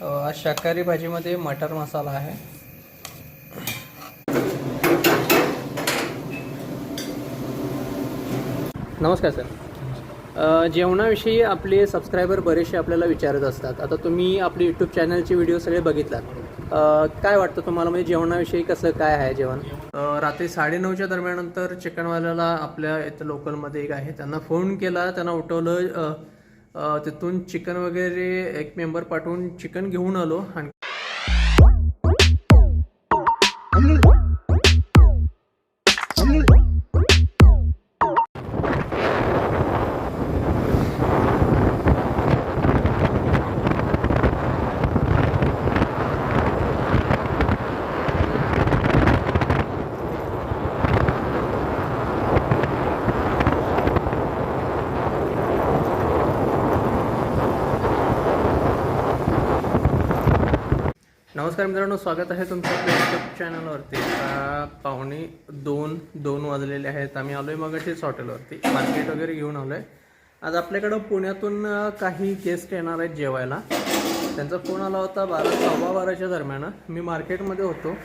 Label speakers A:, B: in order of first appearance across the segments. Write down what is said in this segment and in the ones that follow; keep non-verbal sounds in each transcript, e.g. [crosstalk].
A: आज शाकाहारी भाजीमध्ये मटर मसाला आहे. नमस्कार सर. जेवणाविषयी आपले सबस्क्रायबर बरेचसे आपल्याला विचारत असतात. आता तुम्ही आपले यूट्यूब चॅनलचे व्हिडिओ सगळे बघितलात. काय वाटतं तुम्हाला? म्हणजे जेवणाविषयी कसं काय आहे जेवण? रात्री साडेनऊच्या दरम्यानंतर चिकनवाल्याला आपल्या इथं लोकलमध्ये एक आहे. त्यांना फोन केला त्यांना उठवलं तिथून चिकन वगैरे एक मेंबर पाठवून चिकन घेऊन आलो. आणि नमस्कार मित्रांनो स्वागत आहे तुमचं यूट्यूब चॅनलवरती आता पाहुणे दोन दोन वाजलेले आहेत. आम्ही आलो आहे मग मगाशीच हॉटेलवरती. मार्केट वगैरे घेऊन आलो आहे आज आपल्याकडं पुण्यातून काही गेस्ट येणार आहेत जेवायला. त्यांचा फोन आला होता बारा सव्वा बाराच्या दरम्यान. मी मार्केटमध्ये होतो.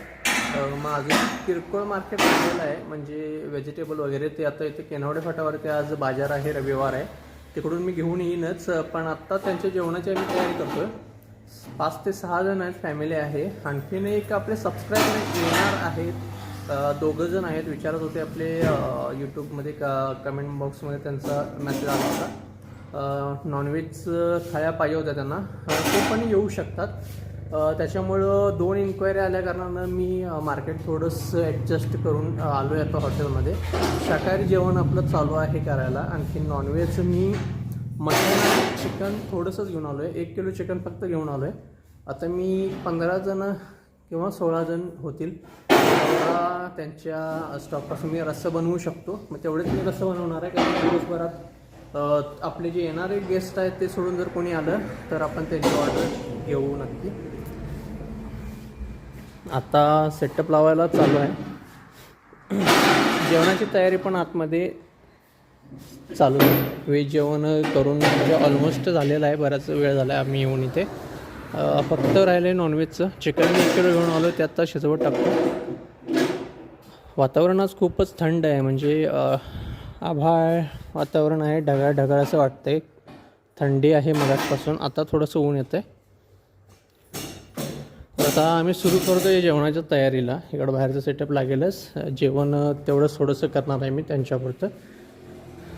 A: माझं किरकोळ मार्केट आलेलं आहे. म्हणजे व्हेजिटेबल वगैरे ते आता इथे केनवडे फाटावरती आज बाजार आहे रविवार आहे. तिकडून मी घेऊन येईनच. पण आत्ता त्यांच्या जेवणाची आम्ही तयारी आहे पाच ते सहा जण आहेत फॅमिली आहे. आणखीन एक आपले सबस्क्राईब येणार आहेत. दोघंजण दोघं जण आहेत विचारत होते आपले यूट्यूबमध्ये क कमेंट बॉक्समध्ये त्यांचा मेसेज आला होता. नॉनव्हेज खाया पाहिजे होत्या त्यांना. ते पण येऊ शकतात. त्याच्यामुळं दोन इन्क्वायरी आल्या कारणानं मी मार्केट थोडंसं ॲडजस्ट करून आलो आहे आता हॉटेलमध्ये शाकाहारी जेवण आपलं चालू आहे करायला. आणखी नॉनव्हेज मी मटन चिकन थोडंसंच घेऊन आलो आहे एक किलो चिकन फक्त घेऊन आलो आहे आता मी पंधरा जण किंवा सोळा जण होतील. तेवढा त्यांच्या स्टॉकपासून मी रस्सा बनवू शकतो. मग तेवढेच मी रस्सा बनवणार आहे कारण दिवसभरात आपले जे येणारे गेस्ट आहेत ते सोडून जर कोणी आलं तर आपण त्यांची ऑर्डर घेऊ नक्की. आता सेटअप लावायला चालू आहे. जेवणाची तयारी पण आतमध्ये चालू वेज व्हेज जेवण करून म्हणजे ऑलमोस्ट झालेलं आहे. बराच वेळ झाला आहे आम्ही येऊन इथे. फक्त राहिलं आहे नॉनव्हेजचं चिकन एक किलो घेऊन आलो ते आत्ता शिजवत टाकतो. वातावरण आज खूपच थंड आहे. म्हणजे आभाळ वातावरण आहे. ढगाळ ढगाळ असं वाटतंय. थंडी आहे मगासपासून आता थोडंसं ऊन येतं आहे आता आम्ही सुरू करतो आहे जेवणाच्या तयारीला. इकडं बाहेरचं सेटअप लागेलच. जेवण तेवढंच थोडंसं करणार आहे मी त्यांच्यापुरतं.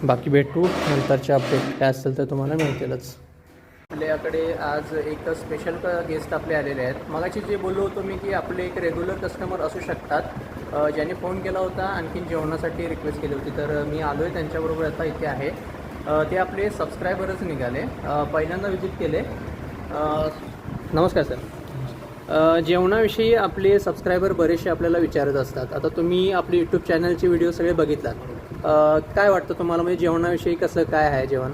A: बाकी भेटू. नंतरचे अपडेट काय असेल तर तुम्हाला मिळतीलच. आपल्याकडे आज एक स्पेशल गेस्ट आपले आलेले आहेत. मगाशी जे बोललो होतो मी की आपले एक रेग्युलर कस्टमर असू शकतात. ज्यांनी फोन केला होता आणखीन जेवणासाठी रिक्वेस्ट केली होती. तर मी आलो आहे त्यांच्याबरोबर आता इथे आहे. ते आपले सबस्क्रायबरच निघाले. पहिल्यांदा विजिट केले. नमस्कार सर जेवणाविषयी आपले सबस्क्रायबर बरेचसे आपल्याला विचारत असतात. आता तुम्ही आपले यूट्यूब चॅनलचे व्हिडिओ सगळे बघितलात. काय वाटतं तुम्हाला? म्हणजे जेवणाविषयी कसं काय आहे जेवण?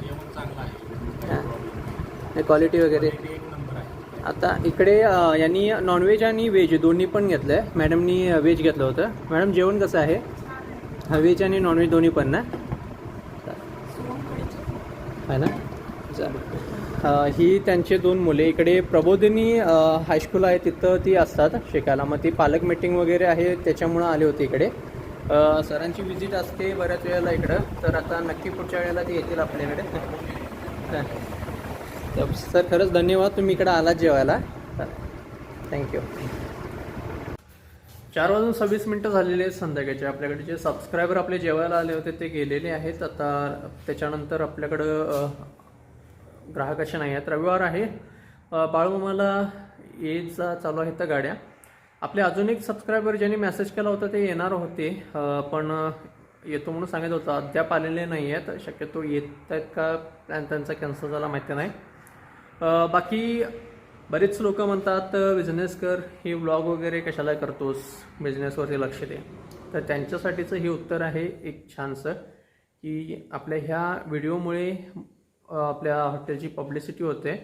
A: क्वालिटी वगैरे? आता इकडे यांनी नॉनव्हेज आणि व्हेज दोन्ही पण घेतलं आहे मॅडमनी व्हेज घेतलं होतं. मॅडम जेवण कसं आहे? व्हेज आणि नॉनव्हेज दोन्ही पण ना? आहे ना? चालेल. ही त्यांचे दोन मुले. इकडे प्रबोधिनी हायस्कूल आहे. तिथं ती असतात. शिकायला. मग ती पालक मीटिंग वगैरे आहे. त्याच्यामुळं आले होते इकडे. सरांची विजिट असते बऱ्याच वेळेला इकडं. तर आता नक्की पुढच्या वेळेला ते येतील आपल्याकडे. [laughs] तर सर खरंच धन्यवाद. तुम्ही इकडे आलात जेवायला. थँक्यू चार वाजून सव्वीस मिनटं झालेले आहेत संध्याकाळचे. आपल्याकडे जे सबस्क्रायबर आपले जेवायला आले होते ते गेलेले आहेत. आता त्याच्यानंतर आपल्याकडं ग्राहक असे नाही आहेत. रविवार आहे. बाळूमाला बाळूमामाला चालू आहेत त्या गाड्या. आपले अजून एक सबस्क्रायबर ज्यांनी मेसेज केला होता ते येणार होते. पण येतो म्हणून सांगत होता. अद्याप आलेले नाही आहेत शक्यतो येत आहेत का? प्लॅन त्यांचा कॅन्सल झाला माहिती नाही. बाकी बरेच लोक म्हणतात बिझनेस कर ही व्लॉग वगैरे कशाला करतोस? बिझनेसवरती लक्ष दे. तर त्यांच्यासाठीचं हे उत्तर आहे एक छानसं की आपल्या ह्या व्हिडिओमुळे आपल्या हॉटेलची पब्लिसिटी होते.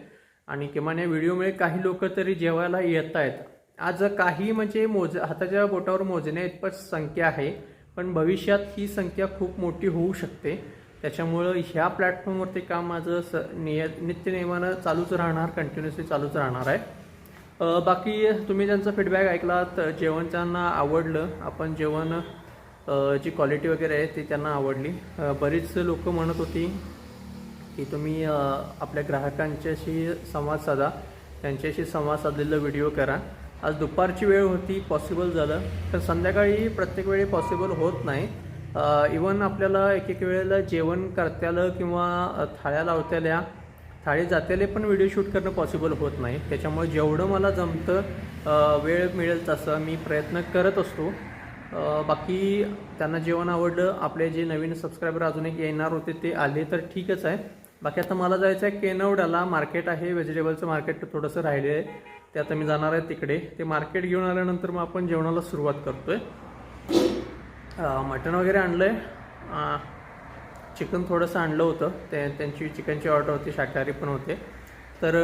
A: आणि किमान या व्हिडिओमुळे काही लोक तरी जेवायला येत आहेत आज काही म्हणजे मोज हाताच्या बोटावर मोजण्या इतपत संख्या आहे पण भविष्यात ही संख्या खूप मोठी होऊ शकते. त्याच्यामुळं ह्या प्लॅटफॉर्मवरती काम माझं स निय नित्यनियमानं चालूच राहणार कंटिन्युअसली चालूच राहणार आहे. बाकी तुम्ही त्यांचा फीडबॅक ऐकलात जेवण त्यांना आवडलं. आपण जेवण जी क्वालिटी वगैरे आहे ती त्यांना आवडली. बरीच लोक म्हणत होती की तुम्ही आपल्या ग्राहकांच्याशी संवाद साधा. त्यांच्याशी संवाद साधलेला व्हिडिओ करा. आज दुपारची वेळ होती पॉसिबल झालं. तर संध्याकाळी प्रत्येक वेळी पॉसिबल होत नाही. इवन आपल्याला एक एक वेळेला जेवण करत्याला किंवा थाळ्या लावत्याल्या थाळी जात्याले पण व्हिडिओ शूट करणं पॉसिबल होत नाही. त्याच्यामुळे जेवढं मला जमतं वेळ मिळेल तसं मी प्रयत्न करत असतो. बाकी त्यांना जेवण आवडलं आपले जे नवीन सबस्क्रायबर अजून एक येणार होते ते आले तर ठीकच आहे. बाकी आता मला जायचं आहे केनवड्याला मार्केट आहे व्हेजिटेबलचं मार्केट थोडंसं राहिले आहे ते आता मी जाणार आहे तिकडे. ते मार्केट घेऊन आल्यानंतर मग आपण जेवणाला सुरुवात करतोय. आहे मटण वगैरे आणलं आहे चिकन थोडंसं आणलं होतं. ते त्यांची चिकनची ऑर्डर होती शाकाहारी पण होते. तर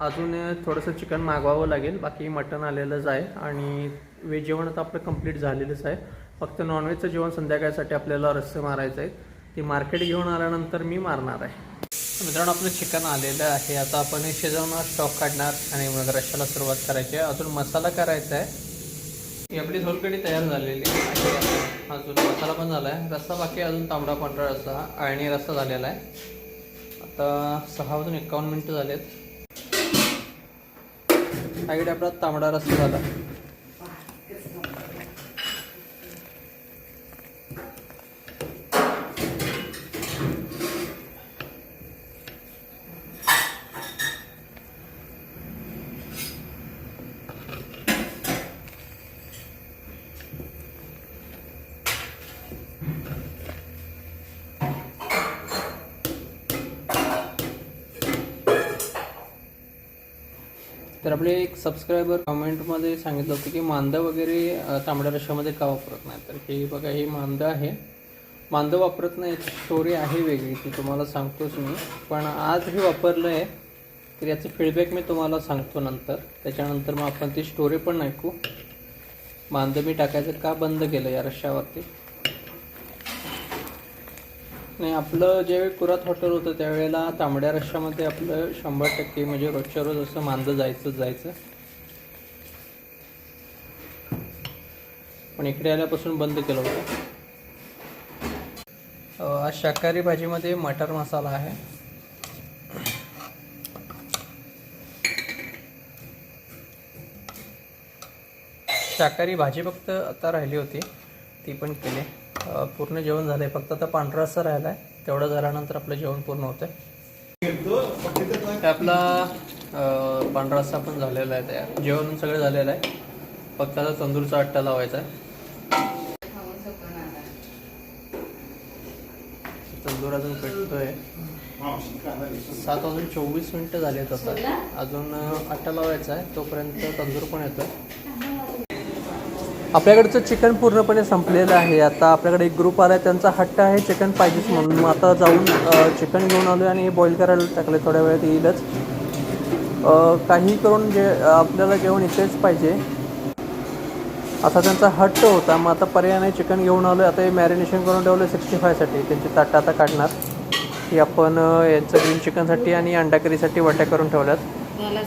A: अजून थोडंसं चिकन मागवावं लागेल. बाकी मटण आलेलंच आहे आणि व्हेज जेवण आता आपलं कंप्लीट झालेलंच आहे. फक्त नॉनव्हेजचं जेवण संध्याकाळसाठी आपल्याला रस्से मारायचं आहे ते मार्केट घेऊन आल्यानंतर मी मारणार आहे. मित्रांनो आपलं चिकन आलेलं आहे. आता आपण हे शिजवणार स्टॉक काढणार आणि मग रश्याला सुरुवात करायची आहे. अजून मसाला करायचा आहे. ही आपली सोलकढी तयार झालेली आहे. अजून मसाला पण झाला आहे रस्सा बाकी अजून तांबडा पांढरा रस्सा आणि रस्सा झालेला आहे. आता सहा वाजून एकावन्न मिनटं झालेत. आईकडे आपला तांबडा रस्सा झाला. तर आपले एक सबस्क्रायबर कमेंटमध्ये सांगितलं होतं की मांदा वगैरे तांबड्या रश्श्यामध्ये का वापरत नाही तर हे बघा हे मांदा आहे. मांदा वापरत नाही स्टोरी आहे वेगळी ती तुम्हाला सांगतोच मी. पण आज हे वापरलं आहे तर याचं फीडबॅक मी तुम्हाला सांगतो नंतर. त्याच्यानंतर मग आपण ती स्टोरी पण ऐकू. मांदं मी टाकायचं का बंद केलं या रश्श्यावरती? नाही आपलं ज्यावेळी कुरात हॉटेल होतं त्यावेळेला तांबड्या रश्श्यामध्ये आपलं शंभर टक्के म्हणजे रोजच्या रोज असं मांदं जायचं जायचं. पण इकडे आल्यापासून बंद केलं होतं. आज शाकाहारी भाजीमध्ये मटर मसाला आहे. शाकाहारी भाजी फक्त आता राहिली होती ती पण केली. पूर्ण जेवण झालंय. फक्त आता पांढरा रस्सा राहिला आहे तेवढं झाल्यानंतर आपलं जेवण पूर्ण होतंय. आपला पांढरा रस्सा पण झालेला आहे. तयार. जेवण सगळं झालेलं आहे. फक्त आता तंदूरचा अट्टा लावायचा आहे. तंदूर अजून पेटतोय. सात वाजून चोवीस मिनिटं झालेत आता. अजून अट्टा लावायचा आहे. तोपर्यंत तंदूर पण येतोय. आपल्याकडचं चिकन पूर्णपणे संपलेलं आहे. आता आपल्याकडे एक ग्रुप आला आहे त्यांचा हट्ट आहे चिकन पाहिजेच म्हणून. मग आता जाऊन चिकन घेऊन आलो आणि हे बॉईल करायला टाकले थोड्या वेळात येईलच. काही करून जे आपल्याला जेवण इथेच पाहिजे. असा त्यांचा हट्ट होता. मग आता पर्याय नाही चिकन घेऊन आलो आता हे मॅरिनेशन करून ठेवलं सिक्स्टी फायसाठी त्यांची ताटं आता काढणार. की आपण यांचं ग्रीन चिकनसाठी आणि अंडा करीसाठी वट्या करून ठेवल्यात.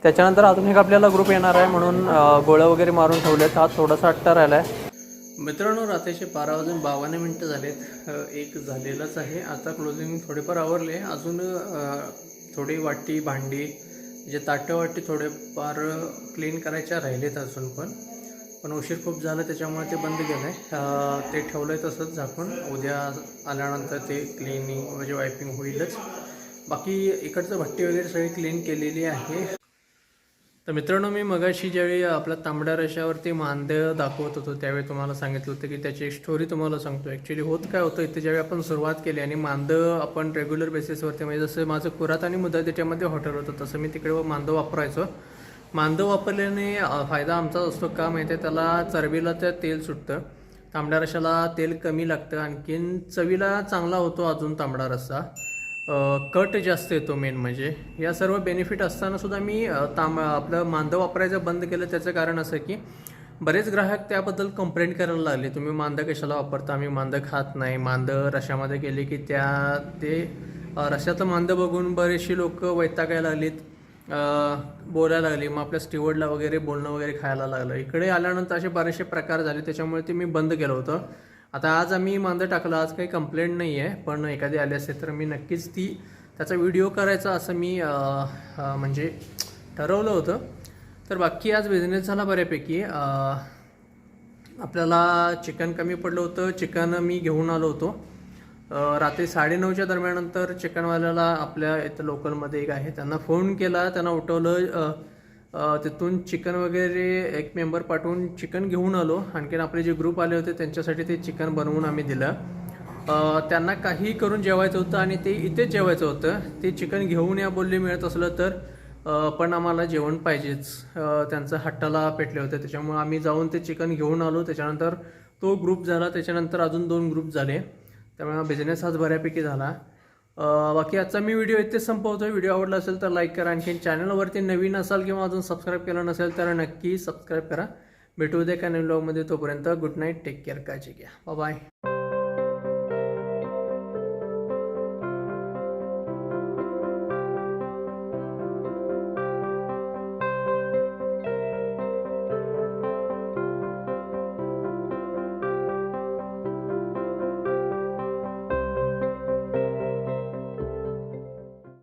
A: त्याच्यानंतर अजून एक आपल्याला ग्रुप येणार आहे म्हणून गोळ्या वगैरे मारून ठेवलेत. हा थोडासा अट्टा राहिला आहे मित्रांनो रात्रीचे बारा वाजून बावन्न मिनटं झालेत. एक झालेलंच आहे. आता क्लोजिंग थोडेफार आवरले. अजून थोडी वाटी भांडी जे ताटं वाटी थोडेफार क्लीन करायच्या राहिलेत अजून पण. पण उशीर खूप झाला त्याच्यामुळे ते बंद केलं आहे ते ठेवलं आहे तसंच झाकून. उद्या आल्यानंतर ते क्लिनिंग म्हणजे वायपिंग होईलच. बाकी इकडचं भट्टी वगैरे सगळी क्लीन केलेली आहे. तर मित्रांनो मी मगाशी ज्यावेळी आपल्या तांबड्या रशावरती मांद्य दाखवत होतो त्यावेळी तुम्हाला सांगितलं होतं की त्याची एक स्टोरी तुम्हाला सांगतो ॲक्च्युली होत काय होतं इथे ज्यावेळी आपण सुरुवात केली आणि मांदं आपण रेग्युलर बेसिसवरती म्हणजे जसं माझं कुरात आणि मुदा त्याच्यामध्ये हॉटेल होतं तसं मी तिकडे मांदं वापरायचो. मांदं वापरल्याने फायदा आमचा असतो का माहिती आहे? त्याला चरबीला त्या तेल सुटतं तांबड्या रशाला तेल कमी लागतं आणखीन चवीला चांगला होतो अजून तांबडा रस्सा. कट जास्त येतो मेन म्हणजे. या सर्व बेनिफिट असताना सुद्धा मी ताम आपलं मांदं वापरायचं बंद केलं. त्याचं कारण असं की बरेच ग्राहक त्याबद्दल कंप्लेंट करायला लागले. तुम्ही मांदं कशाला वापरता? आम्ही मांदं खात नाही. मांदं रशामध्ये गेले की त्या ते अ, रशाचं मांदं बघून बरेचशी लोक वैतागायला लागलीत. बोलायला लागली. मग आपल्या स्टीवर्डला वगैरे बोलणं वगैरे खायला लागलं. इकडे आल्यानंतर असे बरेचसे प्रकार झाले. त्याच्यामुळे ते मी बंद केलं होतं. आता आज आम्ही मांदं टाकलं आज काही कंप्लेंट नाही आहे पण एखादी आली असेल तर मी नक्कीच ती त्याचा व्हिडिओ करायचा असं मी म्हणजे ठरवलं होतं. तर बाकी आज बिझनेस झाला बऱ्यापैकी. आपल्याला चिकन कमी पडलं होतं चिकन मी घेऊन आलो होतो. रात्री साडेनऊच्या दरम्यानंतर चिकनवाल्याला आपल्या इथं लोकलमध्ये एक आहे त्यांना फोन केला त्यांना उठवलं तिथून चिकन वगैरे एक मेंबर पाठवून चिकन घेऊन आलो. आणखीन आपले जे ग्रुप आले होते त्यांच्यासाठी ते चिकन बनवून आम्ही दिलं. त्यांना काही करून जेवायचं होतं आणि ते इथेच जेवायचं होतं. ते चिकन घेऊन या बोलली मिळत असलं तर पण आम्हाला जेवण पाहिजेच. त्यांचं हट्टाला पेटले होते. त्याच्यामुळे आम्ही जाऊन ते चिकन घेऊन आलो. त्याच्यानंतर तो ग्रुप झाला. त्याच्यानंतर अजून दोन ग्रुप झाले. त्यामुळे बिझनेस आज बऱ्यापैकी झाला. बाकी आजचा मी व्हिडिओ इथे संपवतो व्हिडिओ आवडला असेल तर लाईक करा आणखी चॅनलवरती नवीन असाल किंवा अजून सबस्क्राईब केलं नसेल तर नक्की सबस्क्राईब करा. भेटू दे का नवीन ब्लॉगमध्ये तोपर्यंत गुड नाईट टेक केअर काळजी घ्या. बाय